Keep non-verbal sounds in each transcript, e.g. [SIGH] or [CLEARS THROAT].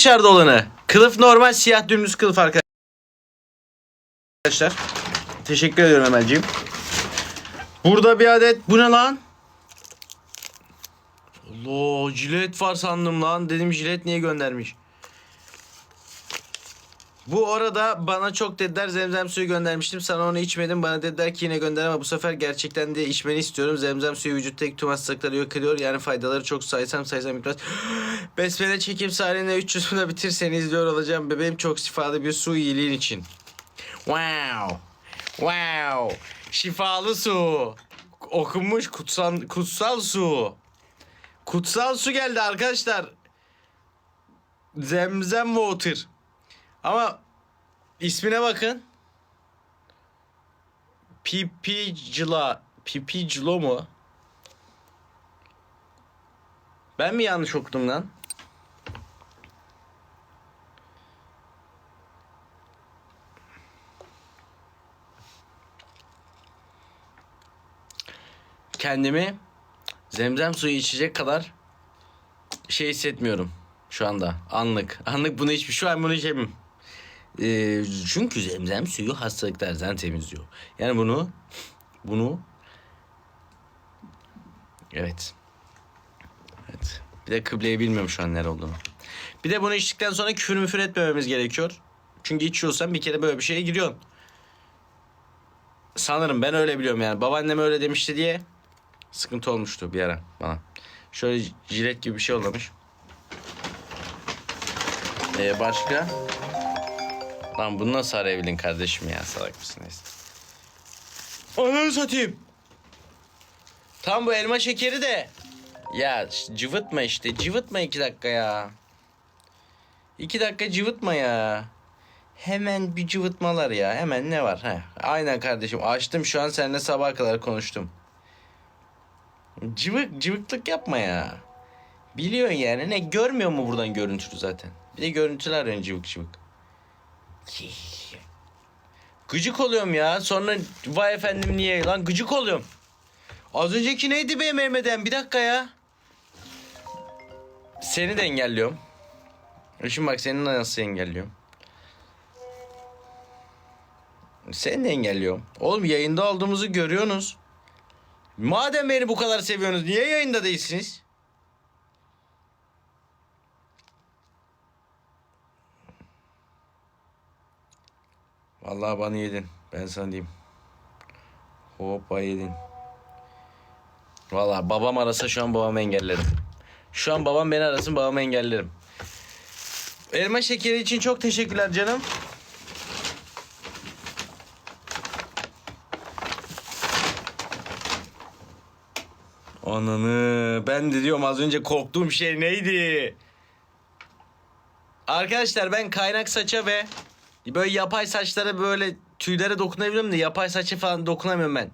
dışarıda olanı. Kılıf normal siyah dümdüz kılıf arkadaşlar. Teşekkür ediyorum Emel'ciğim. Burada bir adet bu ne lan? Allah jilet var sandım lan. Dedim jilet niye göndermiş? Bu arada bana çok dediler zemzem suyu göndermiştim. Sana onu içmedim. Bana dediler ki yine gönder ama bu sefer gerçekten de içmeni istiyorum. Zemzem suyu vücuttaki tüm hastalıkları yok ediyor. Yani faydaları çok saysam saysam bitmez. [GASPS] Besmele çekim sahnede 300 da bitir seni izliyor olacağım. Bebeğim çok şifalı bir su iyiliğin için. Wow. Wow. Şifalı su. Okunmuş kutsal, kutsal su. Kutsal su geldi arkadaşlar. Zemzem water. Ama ismine bakın. Pipicila. Pipicilo mu? Ben mi yanlış okudum lan? Kendimi zemzem suyu içecek kadar şey hissetmiyorum şu anda. Anlık. Anlık bunu hiçbir şu an bunu içemem. Ee, çünkü zemzem suyu hastalıklardan temizliyor. Yani bunu bunu evet. Evet. Bir de kıbleyi bilmiyorum şu an nere olduğunu. Bir de bunu içtikten sonra küfür müfür etmememiz gerekiyor. Çünkü içiyorsan bir kere böyle bir şeye giriyorsun. Sanırım ben öyle biliyorum yani. Babaannem öyle demişti diye sıkıntı olmuştu bir ara bana. Şöyle jilet gibi bir şey olamış. Ee, başka? Lan bunu nasıl arayabildin kardeşim ya salak mısın neyse. Ananı satayım. Tam bu elma şekeri de. Ya cıvıtma işte cıvıtma iki dakika ya. İki dakika cıvıtma ya. Hemen bir cıvıtmalar ya. Hemen ne var? Heh. Aynen kardeşim açtım şu an seninle sabaha kadar konuştum. Cıvık cıvıklık yapma ya. Biliyorsun yani ne görmüyor mu buradan görüntülü zaten. Bir de görüntüler yani cıvık cıvık. Gıcık oluyorum ya. Sonra vay efendim niye lan gıcık oluyorum. Az önceki neydi be Mehmet'en? Bir dakika ya. Seni de engelliyorum. Şimdi bak seni nasıl engelliyorum. Seni de engelliyorum. Oğlum yayında olduğumuzu görüyorsunuz. Madem beni bu kadar seviyorsunuz niye yayında değilsiniz? Vallahi bana yedin. Ben sana diyeyim. Hoppa yedin. Vallahi babam arasa şu an babamı engellerim. Şu an babam beni arasın babamı engellerim. Elma şekeri için çok teşekkürler canım. Ananı ben de diyorum az önce korktuğum şey neydi? Arkadaşlar ben kaynak saça ve böyle yapay saçlara böyle tüylere dokunabiliyorum da yapay saça falan dokunamıyorum ben.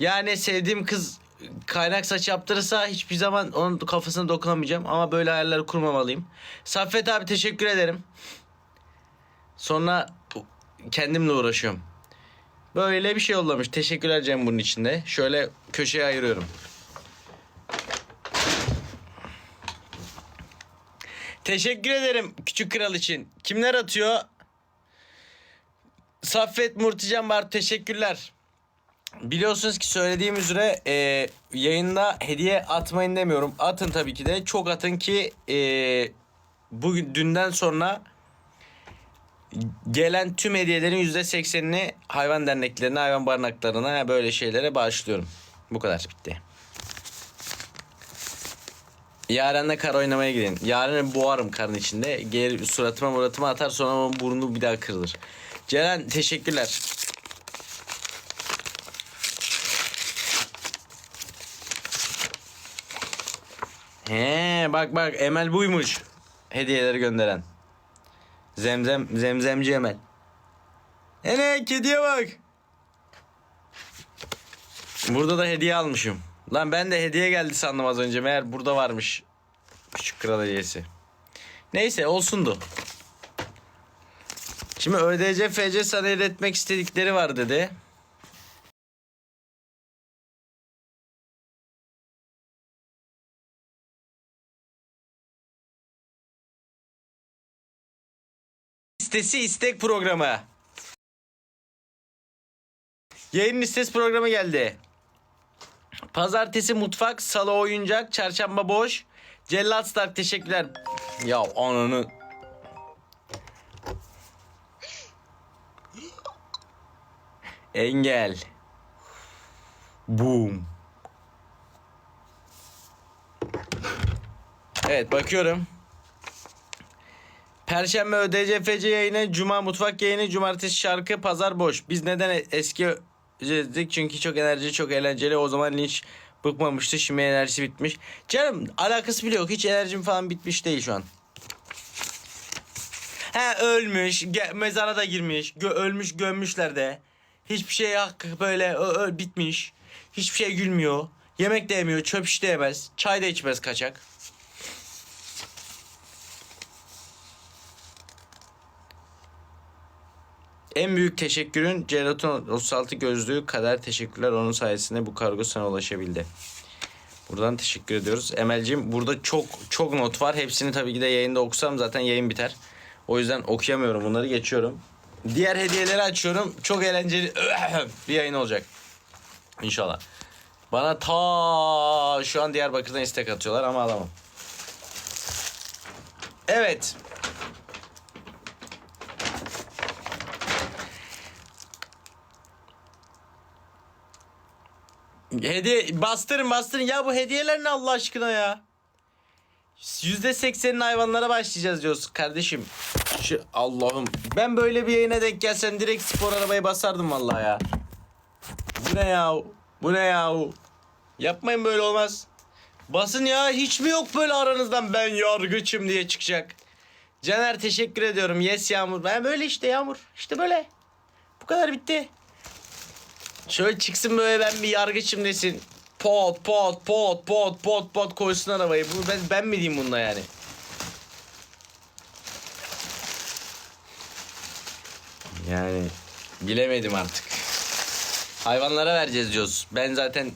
Yani sevdiğim kız kaynak saç yaptırırsa hiçbir zaman onun kafasına dokunamayacağım ama böyle hayaller kurmamalıyım. Saffet abi teşekkür ederim. Sonra kendimle uğraşıyorum. Böyle bir şey yollamış. Teşekkürler Cem bunun içinde. Şöyle köşeye ayırıyorum. Teşekkür ederim küçük kral için. Kimler atıyor? Saffet Murtican var teşekkürler. Biliyorsunuz ki söylediğim üzere e, yayında hediye atmayın demiyorum. Atın tabii ki de. Çok atın ki e, bugün dünden sonra gelen tüm hediyelerin %80'ini hayvan derneklerine, hayvan barınaklarına böyle şeylere bağışlıyorum. Bu kadar bitti. Yaren'le kar oynamaya gidin. Yaren'i boğarım karın içinde. Geri suratıma muratıma atar sonra onun burnu bir daha kırılır. Ceren teşekkürler. He bak bak Emel buymuş. Hediyeleri gönderen. Zemzem zemzemci Emel. Ene kediye bak. Burada da hediye almışım. Lan ben de hediye geldi sandım az önce. Meğer burada varmış. Küçük kral hediyesi. Neyse olsundu. Şimdi ÖDC FC sana iletmek istedikleri var dedi. listesi istek programı. Yayın listesi programı geldi. Pazartesi mutfak, salı oyuncak, çarşamba boş. Cellat Stark teşekkürler. Ya ananı. Engel. Boom. Evet bakıyorum. Perşembe ÖDCFC yayını, Cuma mutfak yayını, Cumartesi şarkı, Pazar boş. Biz neden eski dedik? Çünkü çok enerji, çok eğlenceli. O zaman linç bıkmamıştı. Şimdi enerjisi bitmiş. Canım alakası bile yok. Hiç enerjim falan bitmiş değil şu an. He ölmüş, ge- mezara da girmiş, gö- ölmüş gömmüşler de. Hiçbir şey böyle ö- ö- bitmiş. Hiçbir şey gülmüyor. Yemek de yemiyor, çöp iş de yemez, çay da içmez kaçak. En büyük teşekkürün Gelatin 36 gözlüğü kadar teşekkürler. Onun sayesinde bu kargo sana ulaşabildi. Buradan teşekkür ediyoruz. Emel'ciğim burada çok çok not var. Hepsini tabii ki de yayında okusam zaten yayın biter. O yüzden okuyamıyorum bunları geçiyorum. Diğer hediyeleri açıyorum. Çok eğlenceli [CLEARS THROAT] bir yayın olacak. İnşallah. Bana ta şu an Diyarbakır'dan istek atıyorlar ama alamam. Evet. Hediye bastırın bastırın ya bu hediyeler ne Allah aşkına ya. %80'in hayvanlara başlayacağız diyoruz kardeşim. Şu Allah'ım ben böyle bir yayına denk gelsem direkt spor arabayı basardım vallahi ya. Bu ne ya? Bu ne ya? Yapmayın böyle olmaz. Basın ya hiç mi yok böyle aranızdan ben yargıçım diye çıkacak. Caner teşekkür ediyorum. Yes Yağmur. Ben böyle işte Yağmur. İşte böyle. Bu kadar bitti. Şöyle çıksın böyle ben bir yargıçım desin. Pot pot pot pot pot pot koysun arabayı. Bu ben, ben mi diyeyim bunda yani? Yani bilemedim artık. Hayvanlara vereceğiz diyoruz. Ben zaten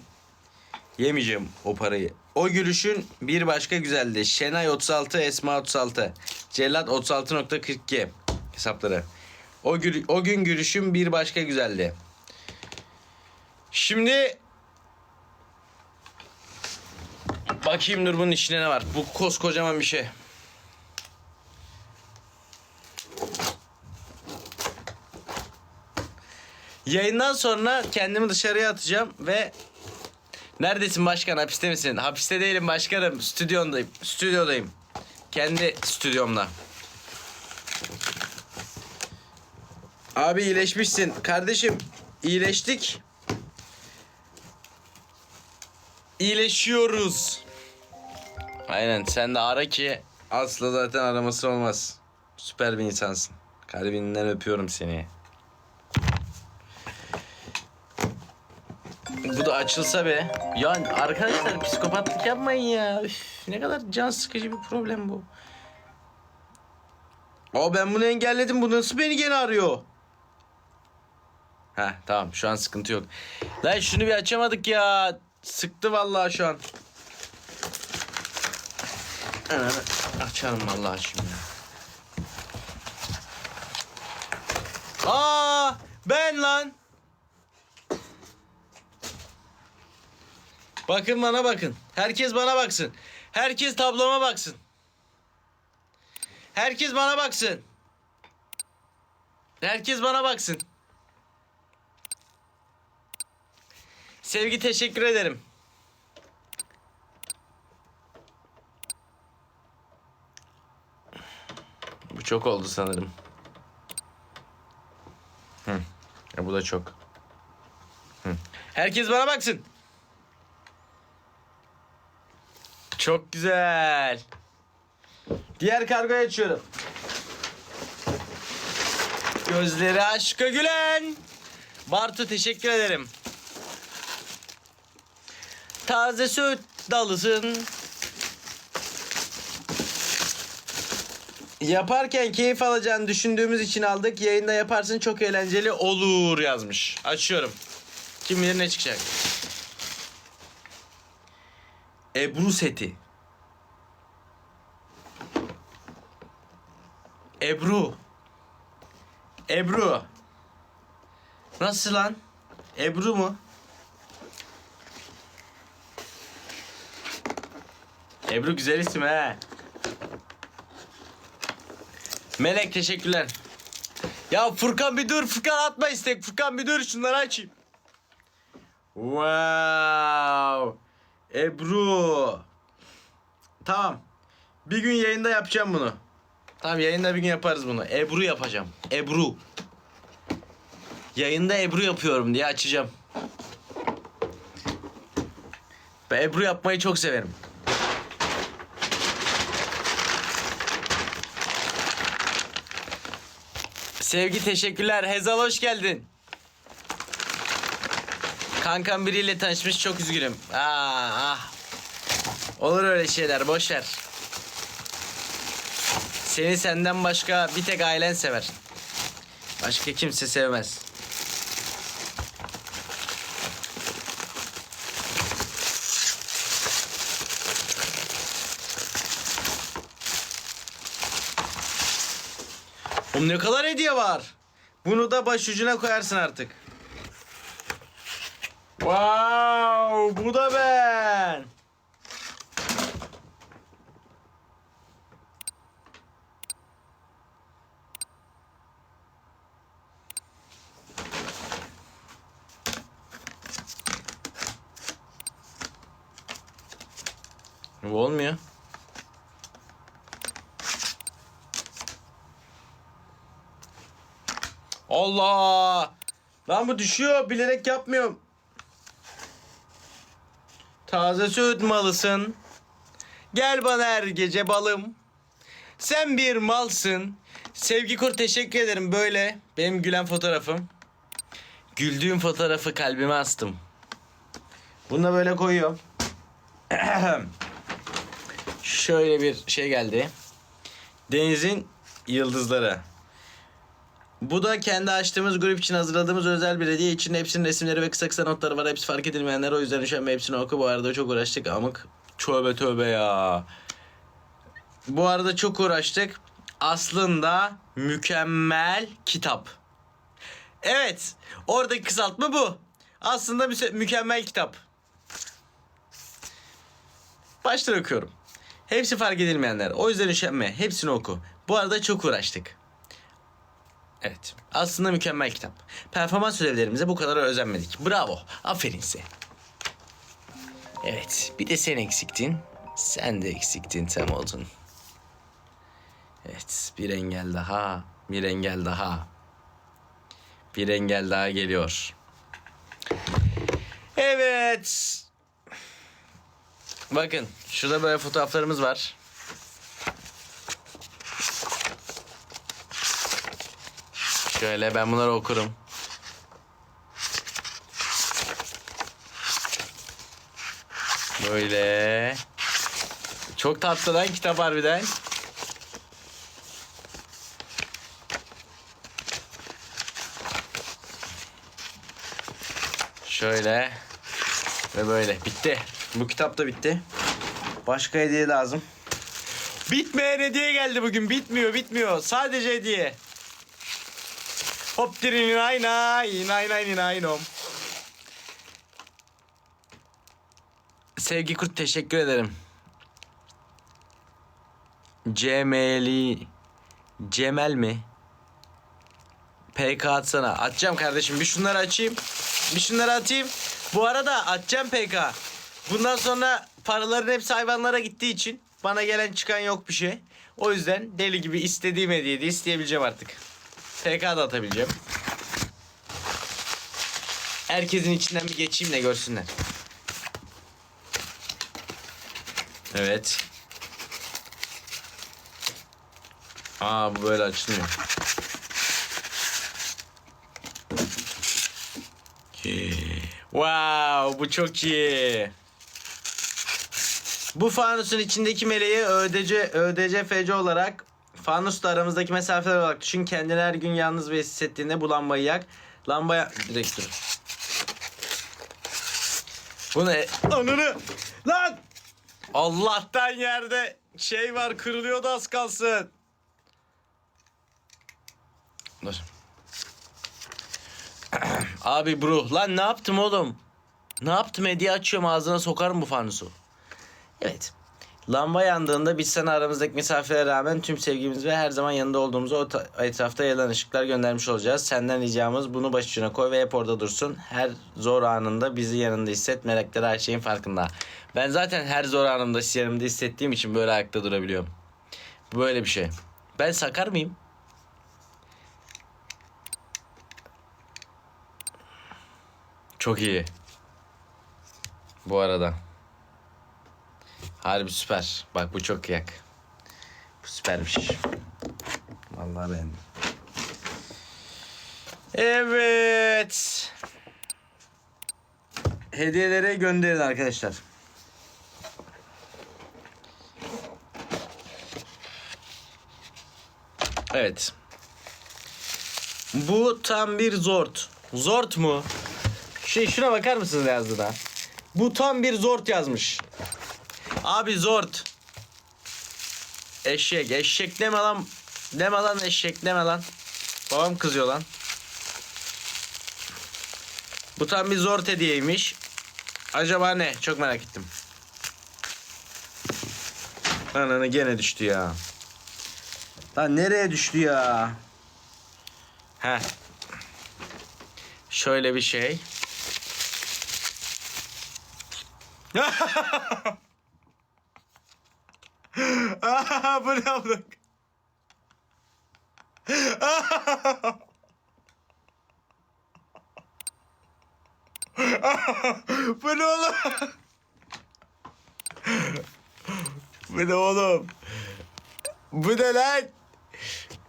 yemeyeceğim o parayı. O gülüşün bir başka güzeldi. Şenay 36, Esma 36. Cellat 36.42 hesapları. O, gül, o gün gülüşüm bir başka güzeldi. Şimdi bakayım dur bunun içinde ne var. Bu koskocaman bir şey. Yayından sonra kendimi dışarıya atacağım ve Neredesin başkan? Hapiste misin? Hapiste değilim başkanım. Stüdyondayım. Stüdyodayım. Kendi stüdyomda. Abi iyileşmişsin. Kardeşim iyileştik. İyileşiyoruz. Aynen sen de ara ki asla zaten araması olmaz. Süper bir insansın. Kalbinden öpüyorum seni. Açılsa be. Ya arkadaşlar psikopatlık yapmayın ya. Üf, ne kadar can sıkıcı bir problem bu. Aa ben bunu engelledim. Bu nasıl beni gene arıyor? Heh tamam şu an sıkıntı yok. Lan şunu bir açamadık ya. Sıktı vallahi şu an. Açalım vallahi şimdi. Aa ben lan. Bakın bana bakın. Herkes bana baksın. Herkes tabloma baksın. Herkes bana baksın. Herkes bana baksın. Sevgi teşekkür ederim. Bu çok oldu sanırım. Hı. Ya bu da çok. Hı. Herkes bana baksın. Çok güzel. Diğer kargoyu açıyorum. Gözleri aşka gülen. Bartu teşekkür ederim. Taze süt dalısın. Yaparken keyif alacağını düşündüğümüz için aldık. Yayında yaparsın çok eğlenceli olur yazmış. Açıyorum. Kim bilir ne çıkacak. Ebru seti. Ebru. Ebru. Nasıl lan? Ebru mu? Ebru güzel isim he. Melek teşekkürler. Ya Furkan bir dur Furkan atma istek Furkan bir dur şunları açayım. Wow. Ebru. Tamam. Bir gün yayında yapacağım bunu. Tamam yayında bir gün yaparız bunu. Ebru yapacağım. Ebru. Yayında Ebru yapıyorum diye açacağım. Ben Ebru yapmayı çok severim. Sevgi teşekkürler. Hezal hoş geldin. Kankam biriyle tanışmış çok üzgünüm. Aa, ah. Olur öyle şeyler boş ver. Seni senden başka bir tek ailen sever. Başka kimse sevmez. Oğlum ne kadar hediye var. Bunu da başucuna koyarsın artık. Wow, bu da ben. Bu olmuyor. Allah! Lan bu düşüyor. Bilerek yapmıyorum. Taze süt malısın. Gel bana her gece balım. Sen bir malsın. Sevgi Kur teşekkür ederim böyle. Benim gülen fotoğrafım. Güldüğüm fotoğrafı kalbime astım. Bunu da böyle koyuyorum. [CLEARS THROAT] Şöyle bir şey geldi. Denizin yıldızları. Bu da kendi açtığımız grup için hazırladığımız özel bir hediye. İçinde hepsinin resimleri ve kısa kısa notları var. Hepsi fark edilmeyenler. O yüzden üşenme hepsini oku. Bu arada çok uğraştık amık. Tövbe tövbe ya. Bu arada çok uğraştık. Aslında mükemmel kitap. Evet. Oradaki kısaltma bu. Aslında mükemmel kitap. Baştan okuyorum. Hepsi fark edilmeyenler. O yüzden üşenme. Hepsini oku. Bu arada çok uğraştık. Evet. Aslında mükemmel kitap. Performans ödevlerimize bu kadar özenmedik. Bravo. Aferin size. Evet. Bir de sen eksiktin. Sen de eksiktin tam oldun. Evet. Bir engel daha. Bir engel daha. Bir engel daha geliyor. Evet. Bakın. Şurada böyle fotoğraflarımız var. Şöyle ben bunları okurum. Böyle. Çok tatlı lan kitap harbiden. Şöyle. Ve böyle. Bitti. Bu kitap da bitti. Başka hediye lazım. Bitmeyen hediye geldi bugün. Bitmiyor, bitmiyor. Sadece hediye. Hop dirinin ayna, inay nay inaynom. Sevgi Kurt teşekkür ederim. Cemeli Cemel mi? PK atsana. Atacağım kardeşim. Bir şunları açayım. Bir şunları atayım. Bu arada atacağım PK. Bundan sonra paraların hepsi hayvanlara gittiği için bana gelen çıkan yok bir şey. O yüzden deli gibi istediğim hediyeyi de isteyebileceğim artık. PK da atabileceğim. Herkesin içinden bir geçeyim de görsünler. Evet. Aa bu böyle açılmıyor. Wow bu çok iyi. Bu fanusun içindeki meleği ÖDC, ÖDC FC olarak fanusla aramızdaki mesafeler olarak düşün. Kendini her gün yalnız ve hissettiğinde bu lambayı yak. Lambaya... Direkt dur. Bu ne? Ananı! Lan! Allah'tan yerde şey var kırılıyordu az kalsın. Dur. [CLEARS THROAT] Abi bro lan ne yaptım oğlum? Ne yaptım hediye açıyorum ağzına sokarım bu fanusu. Evet. Lamba yandığında biz sana aramızdaki mesafeye rağmen tüm sevgimiz ve her zaman yanında olduğumuzu o ta- etrafta yalan ışıklar göndermiş olacağız. Senden ricamız bunu başucuna koy ve hep orada dursun. Her zor anında bizi yanında hisset. Melekler her şeyin farkında. Ben zaten her zor anımda sizi yanımda hissettiğim için böyle ayakta durabiliyorum. Böyle bir şey. Ben sakar mıyım? Çok iyi. Bu arada. Harbi süper. Bak bu çok kıyak. Bu süpermiş. Vallahi beğendim. Evet. Hediyelere gönderin arkadaşlar. Evet. Bu tam bir zort. Zort mu? Şey şuna bakar mısınız yazdığına? Bu tam bir zort yazmış. Abi zort. Eşek. Eşek deme lan. Deme lan eşek deme lan. Babam kızıyor lan. Bu tam bir zort hediyeymiş. Acaba ne? Çok merak ettim. Ananı gene düştü ya. Lan nereye düştü ya? Heh. Şöyle bir şey. [LAUGHS] Bu ne amına? Bu ne oğlum? Bu ne oğlum? Bu ne lan?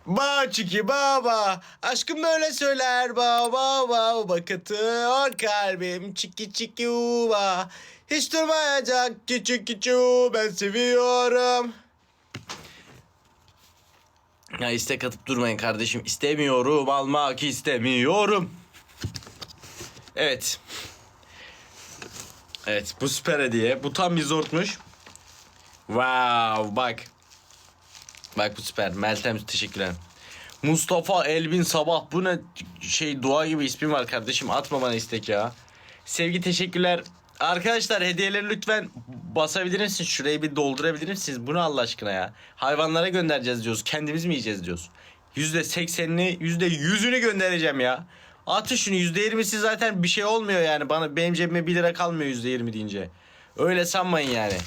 Ba çiki baba aşkım böyle söyler baba baba katıyor kalbim çiki çiki uba hiç durmayacak küçük küçük ben seviyorum. Ya istek atıp durmayın kardeşim istemiyorum almak istemiyorum. Evet. Evet bu süper hediye bu tam bir zortmuş. Wow bak. Bak bu süper. Meltem teşekkürler. Mustafa Elvin Sabah. Bu ne şey dua gibi ismin var kardeşim. Atma bana istek ya. Sevgi teşekkürler. Arkadaşlar hediyeleri lütfen basabilir misiniz? Şurayı bir doldurabilir misiniz? Bu ne Allah aşkına ya? Hayvanlara göndereceğiz diyoruz. Kendimiz mi yiyeceğiz diyoruz. Yüzde seksenini, yüzde yüzünü göndereceğim ya. Atın şunu yüzde yirmisi zaten bir şey olmuyor yani. Bana benim cebime bir lira kalmıyor yüzde yirmi deyince. Öyle sanmayın yani.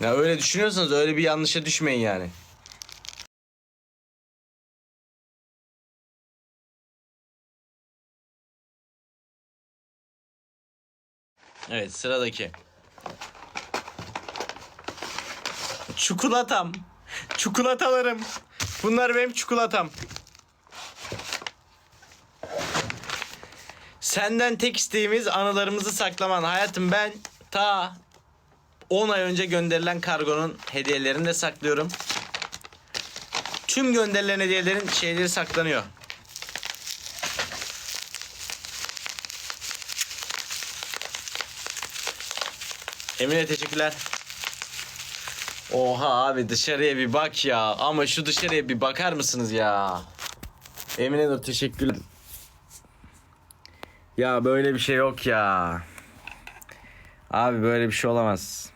Ya öyle düşünüyorsanız öyle bir yanlışa düşmeyin yani. Evet sıradaki. Çikolatam. Çikolatalarım. Bunlar benim çikolatam. Senden tek isteğimiz anılarımızı saklaman. Hayatım ben ta 10 ay önce gönderilen kargonun hediyelerini de saklıyorum. Tüm gönderilen hediyelerin şeyleri saklanıyor. Emine teşekkürler. Oha abi dışarıya bir bak ya. Ama şu dışarıya bir bakar mısınız ya? Emine Nur teşekkürler. Ya böyle bir şey yok ya. Abi böyle bir şey olamaz.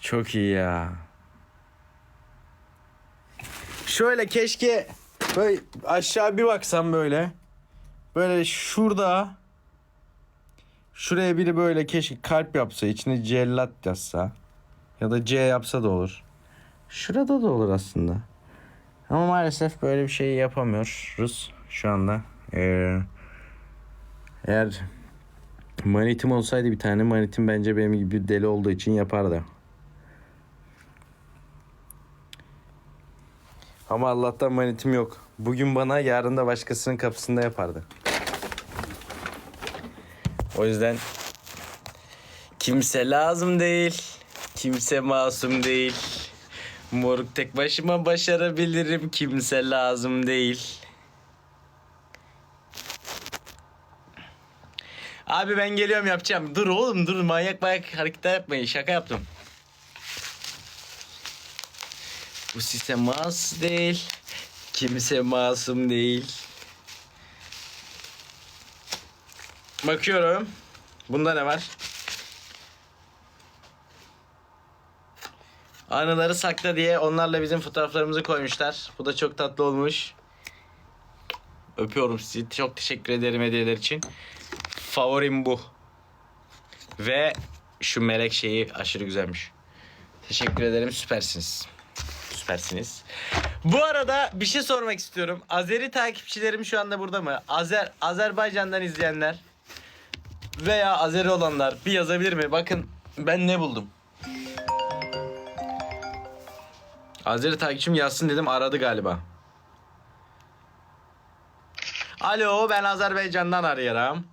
Çok iyi ya. Şöyle keşke böyle aşağı bir baksam böyle. Böyle şurada şuraya biri böyle keşke kalp yapsa içine cellat yazsa ya da C yapsa da olur. Şurada da olur aslında. Ama maalesef böyle bir şey yapamıyoruz şu anda. Ee, eğer Manitim olsaydı bir tane manitim bence benim gibi deli olduğu için yapardı. Ama Allah'tan manitim yok. Bugün bana yarın da başkasının kapısında yapardı. O yüzden kimse lazım değil. Kimse masum değil. Moruk tek başıma başarabilirim. Kimse lazım değil. Abi ben geliyorum yapacağım. Dur oğlum dur manyak manyak hareketler yapmayın. Şaka yaptım. Bu sistem az değil. Kimse masum değil. Bakıyorum. Bunda ne var? Anıları sakla diye onlarla bizim fotoğraflarımızı koymuşlar. Bu da çok tatlı olmuş. Öpüyorum sizi. Çok teşekkür ederim hediyeler için. Favorim bu. Ve şu melek şeyi aşırı güzelmiş. Teşekkür ederim. Süpersiniz. Süpersiniz. Bu arada bir şey sormak istiyorum. Azeri takipçilerim şu anda burada mı? Azer Azerbaycan'dan izleyenler veya Azeri olanlar bir yazabilir mi? Bakın ben ne buldum. Azeri takipçim yazsın dedim aradı galiba. Alo ben Azerbaycan'dan arıyorum.